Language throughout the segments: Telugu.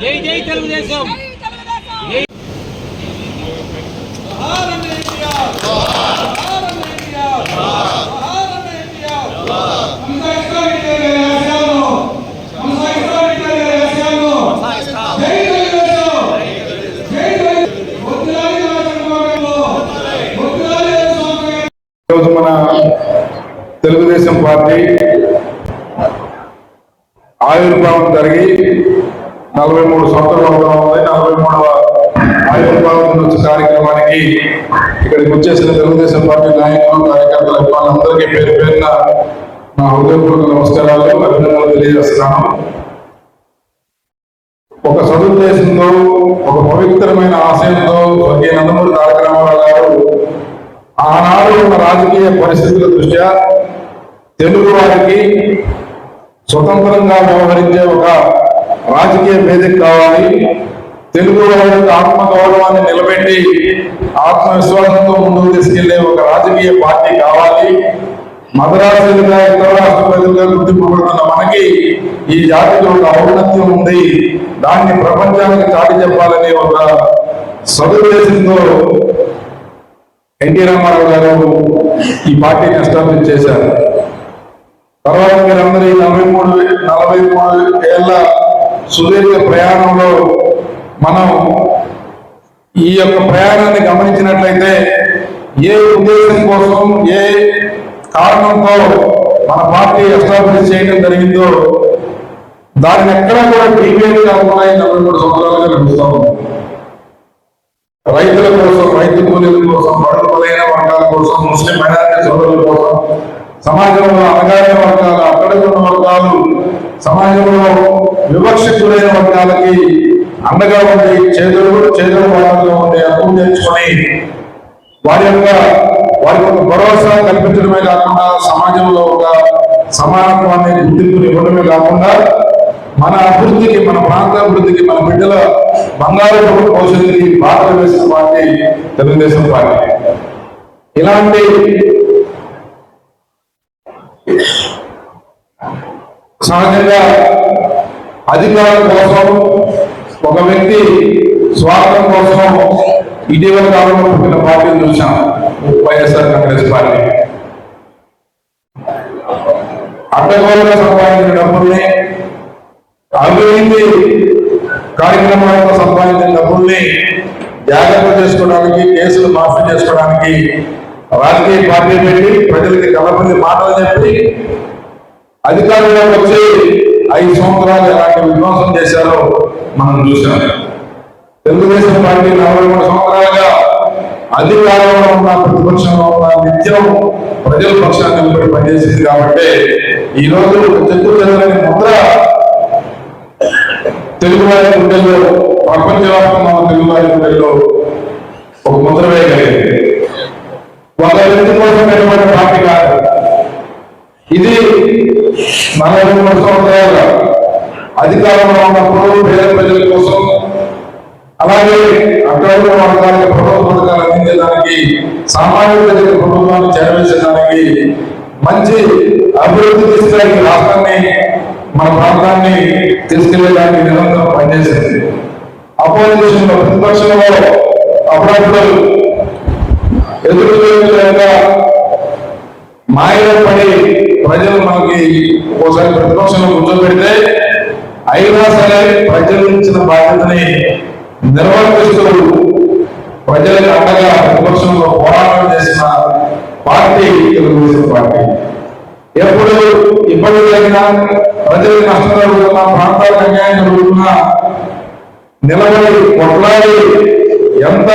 జై జై తెలుగుదేశం తెలుగుదేశం పార్టీ ఆవిర్భావం జరిగి నలభై మూడు సంవత్సరాలు అవుతా ఉంది. నలభై మూడవ ఆవిర్భావం నుంచి కార్యక్రమానికి ఇక్కడికి వచ్చేసిన తెలుగుదేశం పార్టీ నాయకులు కార్యకర్తలు అభిమానులందరికీ పేరు పేరున నా హృదయపూర్వక నమస్కారాలు అభినందనలు తెలియజేస్తున్నాను. ఒక సదుద్దేశంతో ఒక పవిత్రమైన ఆశయంతో స్వర్గీయ నందమూరి తారక రామారావు గారు ఆనాడు ఉన్న రాజకీయ పరిస్థితుల దృష్ట్యా తెలుగు వారికి స్వతంత్రంగా వ్యవహరించే ఒక రాజకీయ వేదిక కావాలి. తెలుగు వారి యొక్క ఆత్మ గౌరవాన్ని నిలబెట్టి ఆత్మవిశ్వాసంతో ముందుకు తీసుకెళ్ళే ఒక రాజకీయ పార్టీ కావాలి. మద్రాసులుగా ఇతర రాష్ట్ర ప్రజలుగా గుర్తింపబడుతున్న మనకి ఈ జాతికి ఒక ఔన్నత్యం ఉంది. దాన్ని ప్రపంచానికి చాటి చెప్పాలనే ఒక సదుద్దేశంతో ఎన్టీ రామారావు గారు ఈ పార్టీని ఎస్టాబ్లిష్ చేశారు. తర్వాత మీరందరూ ఈ నలభై మూడు నలభై మూడు ఏళ్ళ సుదీర్ఘ ప్రయాణంలో మనం ఈ యొక్క ప్రయాణాన్ని గమనించినట్లయితే ఏ ఉద్దేశం కోసం ఏ కారణంతో మన పార్టీ ఎస్టాబ్లిష్ చేయడం జరిగిందో దానిని ఎక్కడా కూడా డీవియేట్ కాకుండా నలభై మూడు సంవత్సరాలుగా నడుస్తూ ఉంది. రైతుల కోసం రైతు కూలీల కోసం బడుగు బలైన వర్గాల కోసం ముస్లిం మైనారిటీ సోదరుల కోసం సమాజంలో అణగారిన వర్గాలు అక్కడున్న వర్గాలు సమాజంలో వివక్షితులైన వర్గాలకి అండగా ఉండి చేతులు చేతుల భాగంగా ఉండి అర్థం తెచ్చుకొని వారి యొక్క వారి యొక్క భరోసా కల్పించడమే కాకుండా సమాజంలో ఒక సమానత్వాన్ని గుర్తింపుని ఇవ్వడమే కాకుండా మన అభివృద్ధికి మన ప్రాంత అభివృద్ధికి మన బిడ్డల బంగారు భవిష్యత్తుకి భారతదేశం పార్టీ తెలుగుదేశం పార్టీ. ఇలాంటి సహజంగా అధికారం కోసం ఒక వ్యక్తి స్వార్థం కోసం ఇటీవల కాలంలో పుట్టిన పార్టీని చూసాం వైఎస్ఆర్ కాంగ్రెస్ పార్టీ. అడ్డగోలుగా సంపాదించిన డబ్బుల్ని అభివృద్ధి కార్యక్రమాలతో సంపాదించిన డబ్బుల్ని జాగ్రత్త చేసుకోవడానికి కేసులు మాఫీ చేసుకోవడానికి రాజకీయ పార్టీ పెట్టి ప్రజలకి కలపల్లి మాటలు చెప్పి అధికారంలోకి వచ్చి ఐదు సంవత్సరాలు ఎలాంటి విధ్వంసం చేశారో మనం చూసాం తెలుగుదేశం పార్టీ నలభై మూడు సంవత్సరాలుగా అధికారంలో ఉన్న ప్రతిపక్షంలో ఉన్న నిత్యం ప్రజల పక్షాన్ని నిలబడి పనిచేసింది కాబట్టి ఈ రోజు చెట్టు ముద్ర తెలుగు వారి గుండెల్లో ప్రపంచవ్యాప్తంగా ఉన్న తెలుగు వారి గుండెల్లో ఒక ముద్ర వేయగలిగింది. వాళ్ళ వ్యక్తి కోసం పెట్టబడిన పార్టీ కాదు. ఇది నలభై మూడు సంవత్సరాలుగా అధికారంలో ఉన్నప్పుడు పేద ప్రజల కోసం. అలాగే అక్కడ వర్గాలకు ప్రభుత్వ పథకాలు అందించడానికి సామాన్య ప్రజల ప్రభుత్వాన్ని చేరవేసడానికి మంచి అభివృద్ధి తీసుకెళ్ళి రాష్ట్రాన్ని మన ప్రాంతాన్ని తీసుకెళ్ళడానికి నిరంతరం పనిచేసింది. అపోజిషన్లో ప్రతిపక్షంలో అప్పుడప్పుడు ఎదురు లేక మాయలో పడి ప్రజలు మనకి ఒకసారి ప్రతిపక్షంలో కూర్చోబెడితే అయినా సరే ప్రజలు ఇచ్చిన బాధ్యతని నిర్వర్తిస్తూ ప్రజలకు అండగా ప్రతిపక్షంలో పోరాటం చేసిన పార్టీ తెలుగుదేశం పార్టీ. ఎప్పుడు ఇబ్బంది జరిగినా ప్రజలకు నష్టం జరుగుతున్నా ప్రాంతాలకు అన్యాయం జరుగుతున్నా నిలబడి కొట్లాడి ఎంత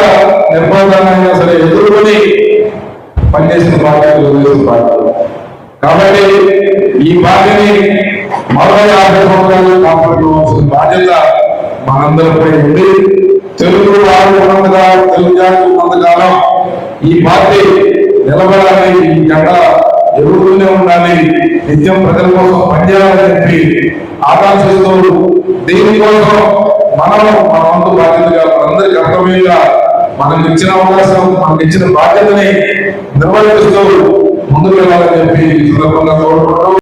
నిర్బంధాన్నైనా సరే ఎదుర్కొని పనిచేసిన పార్టీ తెలుగుదేశం పార్టీ. కాబట్టి ఈ బాధ్యని మరొక యాభై సంవత్సరాలు కాపాడుకోవాల్సిన బాధ్యత మనందరిపై ఉంది. తెలుగు వారు ఉన్నంతకాలం తెలుగు జాతి ఉన్నంతకాలం ఈ పార్టీ నిలబడాలి ఈ జెండా ఎదుగుతూనే ఉండాలి. నిత్యం ప్రజల కోసం పనిచేయాలని చెప్పి ఆకాంక్షిస్తూ దీనికోసం మనం మన వంతు బాధ్యతగా మనందరి కర్తవ్యంగా మనకు ఇచ్చిన అవకాశం మనకు ఇచ్చిన బాధ్యతని నిర్వహిస్తూ ముందుకు వెళ్ళాలని చెప్పి ఈ సందర్భంగా కోరుకుంటున్నాం